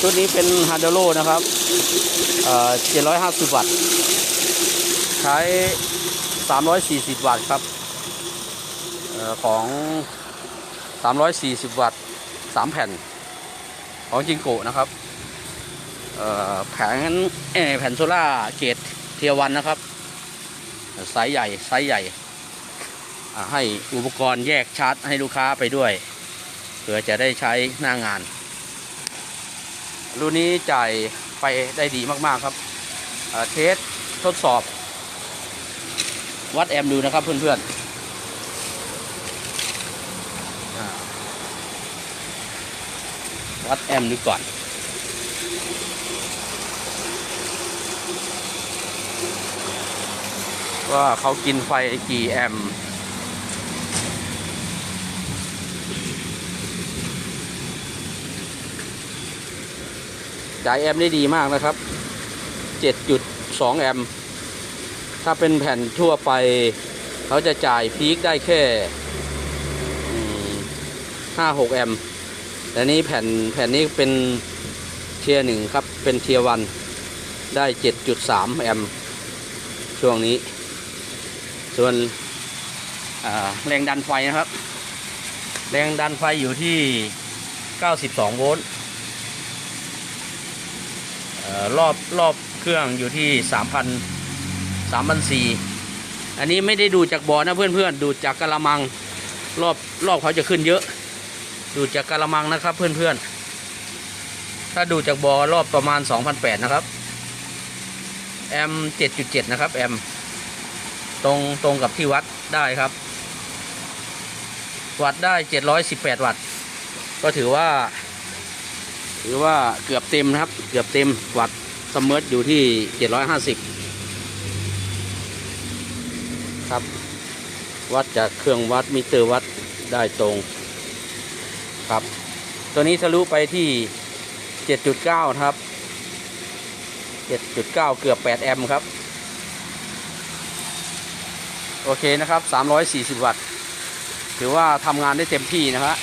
ชุดนี้เป็นฮาร์ดโลนะครับเอ่อ750วัตต์ ใช้340วัตต์ครับเอ่อของ340วัตต์3แผ่น ของจิงโกะนะครับเอ่อแผงเอ่อแผ่นโซล่าเกตเทียวันนะครับไซส์ใหญ่ไซส์ใหญ่ให้อุปกรณ์แยกชาร์จให้ลูกค้าไปด้วยเพื่อจะได้ใช้หน้างาน รุ่นนี้จ่ายไฟได้ดีมากๆครับเทสทดสอบ วัดแอมป์ดูนะครับเพื่อนๆวัดแอมป์ดูก่อน ว่าเขากินไฟกี่แอม จ่ายแอมป์ได้ดีมากนะครับ 7.2 แอมป์ถ้าเป็นแผ่นทั่วไป เขาจะจ่ายพีคได้แค่ห้าหกแอมป์แต่นี้แผ่นแผ่นนี้เป็นเทียร์หนึ่งครับ เป็นเทียร์วันได้ 7.3 แอมป์ช่วงนี้ ส่วนแรงดันไฟนะครับ แรงดันไฟอยู่ที่ 92 โวลต์ รอบรอบเครื่องอยู่ที่3,000 3,004อันนี้ไม่ได้ดูจากบ่อนะเพื่อนๆ ดูจากกระมังรอบรอบเขาจะขึ้นเยอะ ดูจากกระมังนะครับเพื่อนๆ ถ้าดูจากบ่อรอบประมาณ2,008นะครับ แอม 7.7 นะครับ แอม ตรงตรงกับที่วัดได้ครับ วัดได้ 718 วัตต์ ก็ถือว่า ถือว่าเกือบเต็มนะครับ เกือบเต็มวัตต์สมมติอยู่ที่ 750 ครับ วัดจากเครื่องวัดมิเตอร์วัดได้ตรงครับ ตัวนี้ทะลุไปที่ 7.9 ครับ 7.9 เกือบ 8 แอมป์ครับ โอเคนะครับ 340 วัตต์ ถือว่าทำงานได้เต็มที่นะฮะ